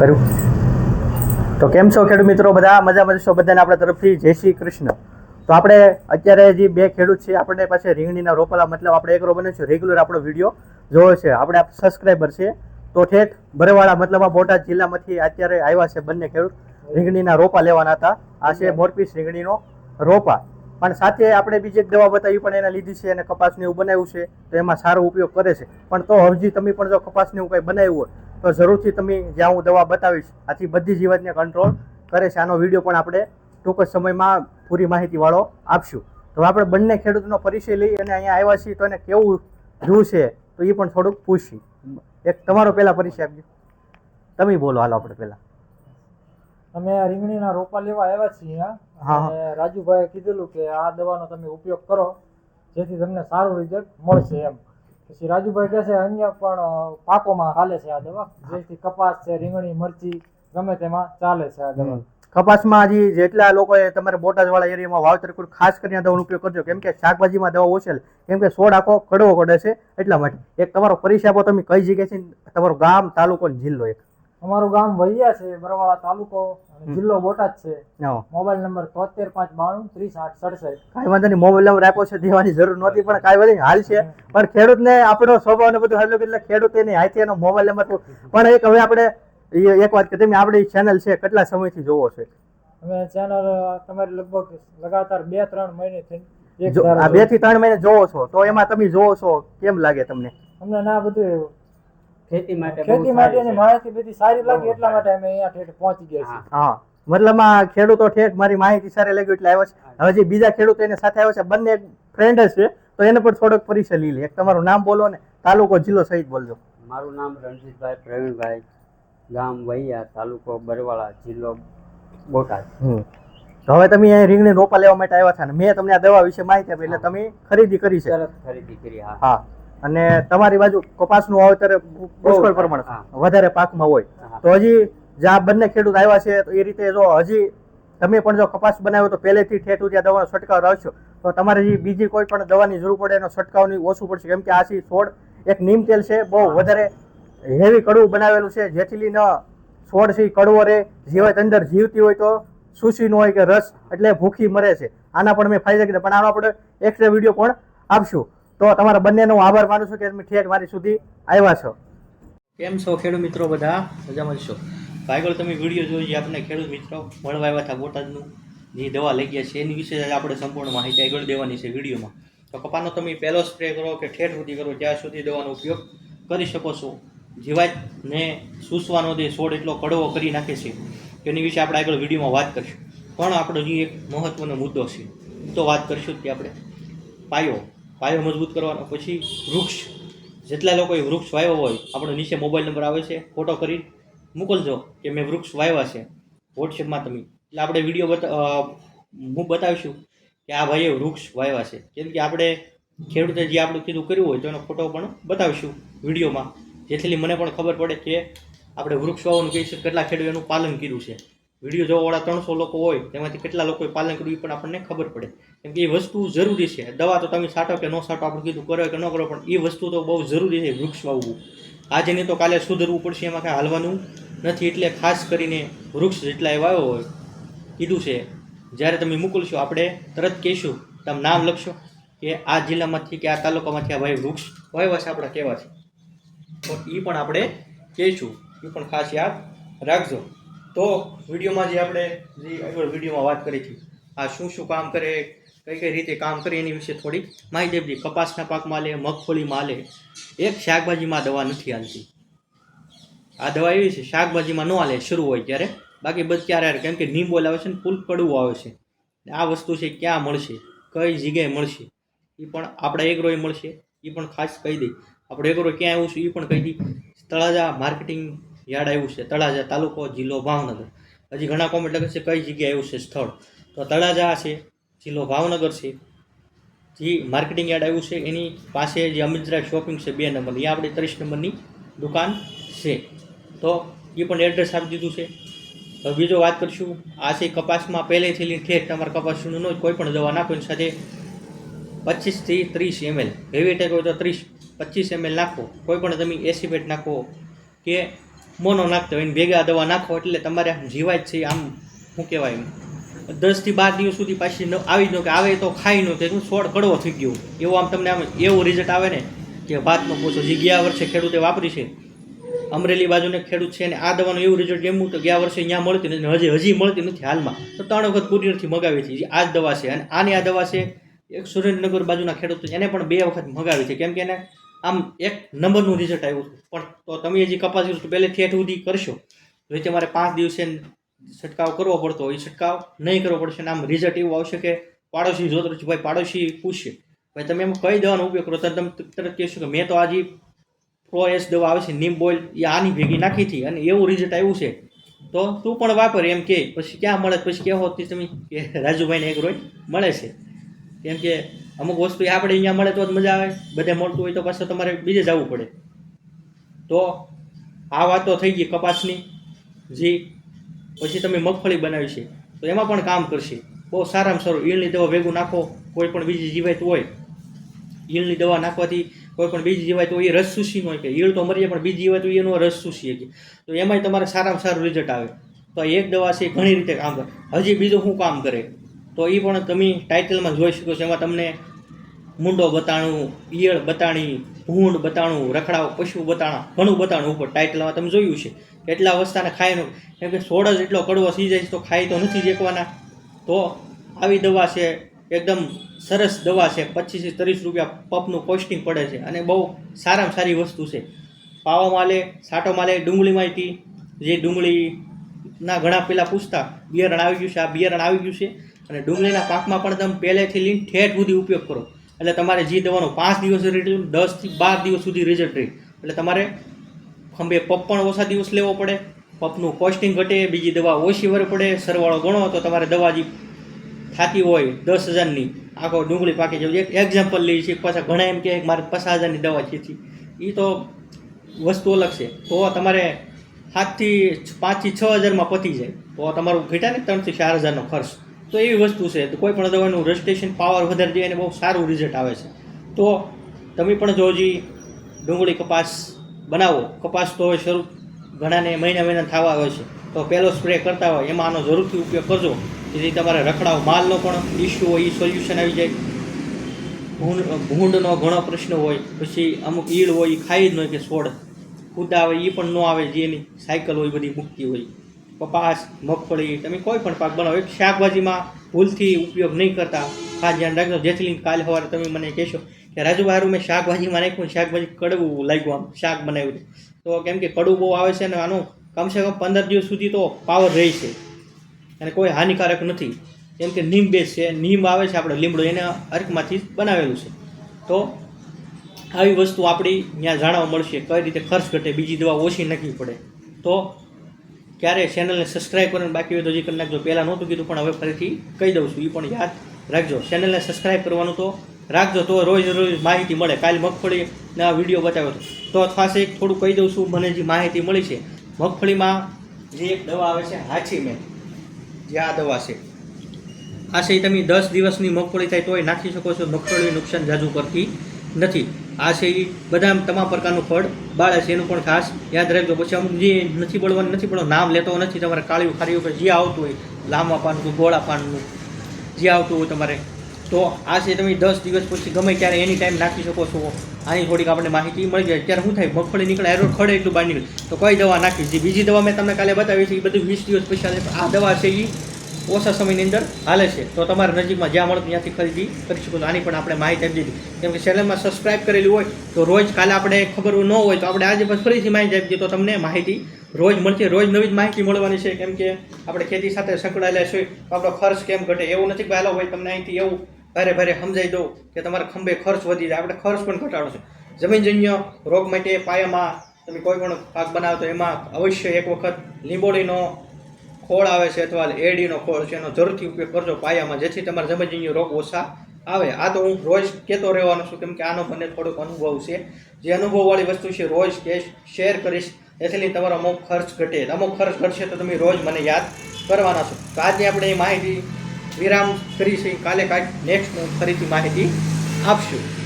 કર્યું. તો કેમ છો ખેડૂત મિત્રો? બધા મજા મજા બધાને આપણા તરફથી જય શ્રી કૃષ્ણ. તો આપણે અત્યારે જે બે ખેડૂત છે, આપણે પાસે રીંગણીના રોપલા, મતલબ આપણે એકરો બને છે રેગ્યુલર આપણો વીડિયો જોયો છે. આપણે સબસ્ક્રાઈબર છે. તો ઠેઠ બરવાળા મતલબ આ બોટાદ જિલ્લામાંથી અત્યારે આવ્યા છે બંને ખેડૂત. રીંગણીના રોપા લેવાના હતા. આ છે મોરપીસ રીંગણીનો રોપા. પણ સાથે આપણે બીજી એક દવા બતાવી પણ એને લીધી છે અને કપાસને એવું બનાવ્યું છે, તો એમાં સારો ઉપયોગ કરે છે. પણ તો હજી તમે પણ જો કપાસને એવું કંઈ બનાવ્યું હોય તો જરૂરથી તમે જ્યાં હું દવા બતાવીશ આથી બધી જીવાતને કંટ્રોલ કરે છે. આનો વીડિયો પણ આપણે ટૂંક જ સમયમાં પૂરી માહિતીવાળો આપશું. તો આપણે બંને ખેડૂતનો પરિચય લઈ અને અહીંયા આવ્યા છીએ તો એને કેવું જોવું છે તો એ પણ થોડુંક પૂછી એક તમારો પહેલાં પરિચય આપજો. તમે બોલો હાલો આપણે પહેલાં. અમે રીંગણીના રોપા લેવા આવ્યા છીએ હા. રાજુભાઈએ કીધેલું કે આ દવાનો તમે ઉપયોગ કરો જેથી તમને સારું રિઝલ્ટ મળશે એમ. પછી રાજુભાઈ કહે છે, અન્ય પણ પાકોમાં હાલે છે આ દવા. જેથી કપાસ છે, રીંગણી, મરચી ગમે તેમાં ચાલે છે આ દવા. કપાસમાં હજી જેટલા લોકોએ તમારે બોટાદવાળા એરિયામાં વાવતર કર્યું ખાસ કરીને દવાનો ઉપયોગ કરજો. કેમ કે શાકભાજીમાં દવા ઓછે. કેમ કે સોડ આખો કડવો કડે છે એટલા માટે. એક તમારો પરિચય તમે કઈ જગ્યાએ છે તમારું ગામ, તાલુકો જિલ્લો એક. અમારું ગામ વૈયા છે બરવાળા તાલુકો જિલ્લો બોટાદ છે. મોબાઈલ નંબર તોતેર પાંચ બાણું ત્રીસ આઠ સડસઠ. કાંઈ વાંધો નહીં મોબાઈલ નંબર આપ્યો છે દેવાની જરૂર નહોતી પણ કાંઈ વાંધો હાલ છે. પણ ખેડૂતને આપણો સ્વભાવ ને બધું હાલ્યું એટલે ખેડૂત એની હાથી એનો મોબાઈલ નંબર પણ એક હવે આપણે એક વાત કે તમે આપણી ચેનલ છે કેટલા સમયથી જોવો છે? અમે ચેનલ તમારી લગભગ લગાતાર બે ત્રણ મહિને થઈ બેથી ત્રણ મહિને જોવો છો તો એમાં તમે જોવો છો કેમ લાગે તમને? અમને ના બધું ખેતી માટે ખેતી માટેની માહિતી બધી સારી લાગી એટલા માટે અમે અહીંયા ઠેઠ પહોંચી ગયા છીએ. હા. મતલબમાં ખેડૂતો ઠેઠ મારી માહિતી સારી લાગી એટલે આવ્યો છે. હજી બીજા ખેડૂતો એની સાથે આવ્યો છે બંને ફ્રેન્ડ જ છે તો એને પણ થોડોક પરિચય લઈ લે એક તમારું નામ બોલો ને તાલુકો જિલ્લો સહિત બોલજો. મારું નામ રણજીતભાઈ પ્રવીણભાઈ ગામ વૈયા તાલુકો બરવાળા જિલ્લો બોટાદ. તો હવે તમે અહીં રીંગણી રોપા લેવા માટે આવ્યા હતા ને મેં તમને આ દવા વિશે માહિતી આપી એટલે તમે ખરીદી કરી છે. ખરીદી કરી હા. હા. અને તમારી બાજુ કપાસનું વાવેતર પુષ્કળ પ્રમાણ. વધારે પાકમાં હોય. તો હજી જ્યાં બંને ખેડૂત આવ્યા છે તો એ રીતે જો હજી તમે પણ જો કપાસ બનાવ્યો તો પહેલેથી ઠેઠ સુધી દવાનો છંટકાવ રાખશો તો તમારે જે બીજી કોઈ પણ દવાની જરૂર પડે એનો છંટકાવની ઓછું પડશે. કેમ કે આ છે છોડ એક નીમ તેલ છે બહુ વધારે હેવી કડવું બનાવેલું છે. જેથી લઈને છોડ છે કડવો રહે. જીવાત અંદર જીવતી હોય તો સુશીનો હોય કે રસ એટલે ભૂખી મરે છે. આના પણ મેં ફાયદા કીધા. પણ આનો આપણે એક્સ્ટ્રા વીડિયો પણ આપશું. તો તમારા બંનેનો હું આભાર માનું છું કે તમે ઠેઠ મારી સુધી આવ્યા છો. કેમ છો ખેડૂત મિત્રો બધા? મજામાં છો. ભાઈગળ, તમે વીડિયો જોઈએ આપણે ખેડૂત મિત્રો મળવા આવ્યા હતા બોટાદનું. જે દવા લઈ ગયા છે. એની વિશે જ આપણે સંપૂર્ણ માહિતી આગળ દેવાની છે વિડીયોમાં. તો કપાનો તમે પહેલો સ્પ્રે કરો કે ઠેઠ સુધી કરો ત્યાં સુધી દવાનો ઉપયોગ કરી શકો છો. જીવાતને સૂસવાનો દે છોડ એટલો કડવો કરી નાખે છે, એની વિશે આપણે આગળ વિડીયોમાં વાત કરીશું. પણ આપણો જે એક મહત્વનો મુદ્દો છે, તો વાત કરીશું કે આપણે પાયો પાયો મજબૂત કરવાનો. પછી વૃક્ષ. જેટલા લોકોએ વૃક્ષ વાવ્યો હોય, આપણો નીચે મોબાઈલ નંબર આવે છે, ફોટો કરી મોકલજો કે મેં વૃક્ષ વાવ્યા છે. વોટ્સએપમાં તમે. એટલે આપણે વીડિયો બતા હું બતાવીશું કે આ ભાઈએ વૃક્ષ વાવ્યા છે. કેમ કે આપણે ખેડૂતે જે આપણું કીધું કર્યું હોય, તો એનો ફોટો પણ બતાવીશું વિડીયોમાં. જેથી મને પણ ખબર પડે કે આપણે વૃક્ષ વાવવાનું કહીશું કેટલા ખેડૂતો એનું પાલન કર્યું છે. વીડિયો જોવાવાળા ત્રણસો લોકો હોય, તેમાંથી કેટલા લોકોએ પાલન કરવું પણ આપણને ખબર પડે. કેમ કે એ વસ્તુ જરૂરી છે. દવા તો તમે છાંટો કે ન છાંટો આપણે કીધું કરો કે ન કરો, પણ એ વસ્તુ તો બહુ જરૂરી છે વૃક્ષ વાવવું. આજે નહીં તો કાલે સુધરવું પડશે, એમાં કાંઈ હાલવાનું નથી. એટલે ખાસ કરીને વૃક્ષ જેટલા એ વાવ્યો હોય, કીધું છે. જ્યારે તમે મોકલશો, આપણે તરત કહીશું. તમે નામ લખશો કે આ જિલ્લામાંથી કે આ તાલુકામાંથી આ ભાઈ વૃક્ષ વાવ્યા છે, આપણા કેવા છે. તો એ પણ આપણે કહીશું. એ પણ ખાસ યાદ રાખજો. તો વિડીયોમાં જે આપણે જે આગળ વિડીયોમાં વાત કરી હતી, આ શું શું કામ કરે, કઈ કઈ રીતે કામ કરે એની વિશે થોડી માહિતી આપી કપાસના પાકમાં લે મગફળીમાં લે એક શાકભાજીમાં દવા નથી હાલતી. આ દવા એવી છે, શાકભાજીમાં ન હાલે, શરૂ હોય ત્યારે. બાકી બધ ક્યારે કેમ કે નીંબોલ આવે છે ને, ફૂલ કડવું આવે છે. આ વસ્તુ છે, ક્યાં મળશે? કઈ જગ્યાએ મળશે? એ પણ આપણા એગ્રોએ મળશે. એ પણ ખાસ કહી દઈ આપણે એગ્રો ક્યાં આવું છે એ પણ કહી દઈ તળાજા માર્કેટિંગ યાર્ડ આવ્યું છે, તળાજા તાલુકો જિલ્લો ભાવનગર. હજી ઘણા કોમેન્ટ લખે છે કઈ જગ્યાએ આવ્યું છે સ્થળ. તો તળાજા છે, જિલ્લો ભાવનગર છે. જે માર્કેટિંગ યાર્ડ આવ્યું છે, એની પાસે જે અમિતરાય શોપિંગ છે, બે નંબરની એ આપણી ત્રીસ નંબરની દુકાન છે. તો એ પણ એડ્રેસ આપી દીધું છે. હવે બીજો વાત કરીશું, આ છે કપાસમાં પહેલેથી લઈને ઠેર તમારે કપાસનું કોઈ પણ દવા નાખો, એની સાથે પચીસથી ત્રીસ એમએલ હેવી ટેક હોય તો ત્રીસ, પચીસ એમએલ નાખો. કોઈ પણ તમે એસિબેટ નાખો કે મોનો નાખતો હોય ભેગા દવા નાખો એટલે તમારે આમ જીવાય જ છે, આમ શું કહેવાય એમ? દસથી બાર દિવસ સુધી પાછી ન આવી ન કે આવે તો ખાઈ ન કે છોડ કડવો થઈ ગયો. એવો આમ તમને આમ એવો રિઝલ્ટ આવે ને કે ભાતનો પોછો જે ગયા વર્ષે ખેડૂતે વાપરી છે, અમરેલી બાજુને ખેડૂત છે અને આ દવાનું એવું રિઝલ્ટ એમ તો ગયા વર્ષે અહીંયા મળતી નથી હજી હજી મળતી નથી હાલમાં. તો ત્રણ વખત કુરિયરથી મગાવી છે. આ જ દવા છે અને આની આ દવા છે, એક સુરેન્દ્રનગર બાજુના ખેડૂત એને પણ બે વખત મગાવી છે. કેમ કે એને આમ એક નંબરનું રિઝલ્ટ આવ્યું હતું પણ તો તમે હજી કપાસ યુઝ પહેલેથી હેઠ સુધી કરશો. તો એ તમારે પાંચ દિવસે છંટકાવ કરવો પડતો હોય. છંટકાવ નહીં કરવો પડશે આમ રિઝલ્ટ એવું આવશે કે પાડોશી જોતો છે ભાઈ પાડોશી પૂછશે. ભાઈ, તમે એમ કઈ દવાનો ઉપયોગ કરો? તો તમે તરત કહેશો કે મેં તો આજે પ્રો એસ દવા આવે છે, નીમ બોઇલ, એ આની ભેગી નાખી હતી અને એવું રિઝલ્ટ આવ્યું છે. તો તું પણ વાપર, એમ કે. પછી ક્યાં મળે? પછી કહેવો તમે કે રાજુભાઈને એક રોજ મળે છે. કેમ કે અમુક વસ્તુ આપણે અહીંયા મળે તો જ મજા આવે. બધે મળતું હોય તો પાછું તમારે બીજે જવું પડે. તો આ વાતો થઈ ગઈ કપાસની, જી. પછી તમે મગફળી બનાવી છે. તો એમાં પણ કામ કરશે. બહુ સારામાં સારું. ઈળની દવા ભેગું નાખો, કોઈ પણ બીજી જીવાત હોય. ઈળની દવા નાખવાથી કોઈ પણ બીજી જીવાત હોય, એ રસ શૂસી હોય કે ઈળ તો મરી જાય પણ બીજી જીવાત હોય, એનો રસ સૂસી શકે. તો એમાંય તમારે સારામાં સારું રિઝલ્ટ આવે. તો એક દવા છે, ઘણી રીતે કામ કરે. હજી બીજું શું કામ કરે? તો એ પણ તમે ટાઇટલમાં જોઈ શકો છો. એમાં તમને મુંડો બતાણું, ઈયળ બતાણી, ભૂંડ બતાણું રખડાવ પશુ બતાણા, ઘણું બતાણું ઉપર ટાઇટલમાં તમે જોયું છે. એટલા અવસ્થાને ખાયનું, કેમ કે જ એટલો કડવો સી જાય તો ખાઈ તો નથી જેકવાના તો આવી દવા છે, એકદમ સરસ દવા છે પચીસથી ત્રીસ રૂપિયા પપનું કોસ્ટિંગ પડે છે અને બહુ સારામાં સારી વસ્તુ છે. પાવા માલે, સાટો માલે ડુંગળી માહિતી જે ડુંગળીના ઘણા પેલા પૂછતા, બિયારણ આવી ગયું છે, આ બિયારણ આવી ગયું છે. અને ડુંગળીના પાકમાં પણ તમે પહેલેથી લઈને ઠેઠ સુધી ઉપયોગ કરો. એટલે તમારે જે દવાનું પાંચ દિવસ રિઝલ્ટ દસથી બાર દિવસ સુધી રિઝલ્ટ રહે. એટલે તમારે ખંભે પપ પણ ઓછા દિવસ લેવો પડે, પપનું કોસ્ટિંગ ઘટે, બીજી દવા ઓછી વર પડે, સરવાળો ગણો તો તમારે દવા જે થતી હોય, દસ હજારની, આખો ડુંગળી પાકી જવું એક એક્ઝામ્પલ લઈએ છીએ, પાછા ઘણા એમ કે મારે પચાસ હજારની દવા છે એ તો વસ્તુ અલગ છે. તો તમારે સાતથી પાંચથી છ હજારમાં પતી જાય. તો તમારું ઘટ્યા ને ત્રણથી ચાર હજારનો ખર્ચ. તો એવી વસ્તુ છે તો કોઈ પણ દવાનું રજિસ્ટ્રેશન પાવર વધારે જાય બહુ સારું રિઝલ્ટ આવે છે. તો તમે પણ જો હજી ડુંગળી કપાસ બનાવો, કપાસ તો હવે શરૂ ઘણાને મહિના મહિના થવા આવે છે. તો પહેલો સ્પ્રે કરતા હોય, એમાં આનો જરૂરથી ઉપયોગ કરજો. જેથી તમારે રખડાવ માલનો પણ ઇસ્યુ હોય એ સોલ્યુશન આવી જાય. ભૂંડ, ભૂંડનો ઘણો પ્રશ્ન હોય, પછી અમુક ઈળ હોય એ ખાઈ જ ન હોય કે છોડ કૂદા આવે એ પણ ન આવે જે એની સાયકલ હોય, બધી મૂકતી હોય. કપાસ મગફળી, તમે કોઈ પણ પાક બનાવો, એક શાકભાજીમાં ભૂલથી ઉપયોગ નહીં કરતા. ખાસ ધ્યાન રાખજો જેથી કાલે સવારે તમે મને કહેશો કે રાજુ હારું મેં શાકભાજીમાં નાખ્યું શાકભાજી કડવું લાગ્યું આમ, શાક બનાવ્યું તો કેમ કે કડવું બહુ આવે છે અને આનું કમસે કમ પંદર દિવસ સુધી તો પાવર રહે છે. અને કોઈ હાનિકારક નથી. કેમ કે નીમ બેસ છે, નીમ આવે છે આપણે લીમડો, એને અર્કમાંથી બનાવેલું છે. તો આવી વસ્તુ આપણી ત્યાં જાણવા મળશે, કઈ રીતે ખર્ચ ઘટે, બીજી દવા ઓછી નાખવી પડે. તો ક્યારે ચેનલને સબસ્ક્રાઈબ કરીને બાકી હોય તો હજી કરી નાખજો. પહેલાં નહોતું કીધું, પણ હવે ફરીથી કહી દઉં છું. એ પણ યાદ રાખજો. ચેનલને સબસ્ક્રાઈબ કરવાનું તો રાખજો, તો રોજ રોજ માહિતી મળે. કાલે મગફળીના વીડિયો બતાવ્યો હતો. તો ખાસ એક થોડું કહી દઉં છું, મને જે માહિતી મળી છે. મગફળીમાં જે એક દવા આવે છે, હાચી મેં. જે આ દવા છે. આ છે તમે દસ દિવસની મગફળી થાય તોય નાખી શકો છો. મગફળી નુકસાન જાજુ કરતી નથી. આ છે એ બધા તમામ પ્રકારનું ફળ, બાળે છે એનું પણ ખાસ યાદ રાખજો. પછી અમુક જે નથી બળવાનું, નથી પણ નામ લેતો નથી તમારે કાળિયું ખારિયું કે જે આવતું હોય, લાંબા પાનનું, ગોળા પાનનું, જે આવતું હોય તમારે. તો આ છે તમે દસ દિવસ પછી ગમે ત્યારે એની ટાઈમ નાખી શકો છો. આની થોડીક આપણે માહિતી મળી જાય. ત્યારે શું થાય, મગફળી નીકળે એરો ખડે એટલું બહાર નીકળે તો કઈ દવા નાખી? જે બીજી દવા મેં તમને કાલે બતાવી છે, એ બધું વીસ દિવસ પછી આ દવા છે એ ઓછા સમયની અંદર હાલે છે. તો તમારે નજીકમાં જ્યાં મળે ત્યાંથી ખરીદી કરી શકો. છો આની પણ આપણે માહિતી આપી દીધી. કેમ કે ચેનલમાં સબસ્ક્રાઇબ કરેલી હોય તો રોજ કાલે આપણે ખબર ન હોય તો આપણે આજે પછી ફરીથી માહિતી આપી દીધી. તો તમને માહિતી રોજ મળશે રોજ નવી જ માહિતી મળવાની છે. કેમ કે આપણે ખેતી સાથે સંકળાયેલા છીએ તો આપણો ખર્ચ કેમ ઘટે એવું નથી કે હોય તમને અહીંથી એવું ભારે ભારે સમજાઈ દઉં કે તમારા ખંભે ખર્ચ વધી જાય. આપણે ખર્ચ પણ ઘટાડો છે. જમીનજન્ય રોગ માટે પાયામાં તમે કોઈ પણ પાક બનાવો તો એમાં અવશ્ય એક વખત લીંબોળીનો ખોળ આવે છે અથવા એડીનો ખોળ છે, એનો જરૂરથી ઉપયોગ કરજો. પાયામાં જેથી તમારા જમજીનો રોગ ઓછા આવે. આ તો હું રોજ કહેતો રહેવાનો છું કેમ કે આનો મને થોડોક અનુભવ છે. જે અનુભવવાળી વસ્તુ છે, રોજ કેશ શેર કરીશ, એથી તમારો અમુક ખર્ચ ઘટે. અમુક ખર્ચ ઘટશે તો તમે રોજ મને યાદ કરવાના છો. તો આજની આપણે એ માહિતી વિરામ કરી છે કાલે કાંઈક નેક્સ્ટ ફરીથી માહિતી આપશું.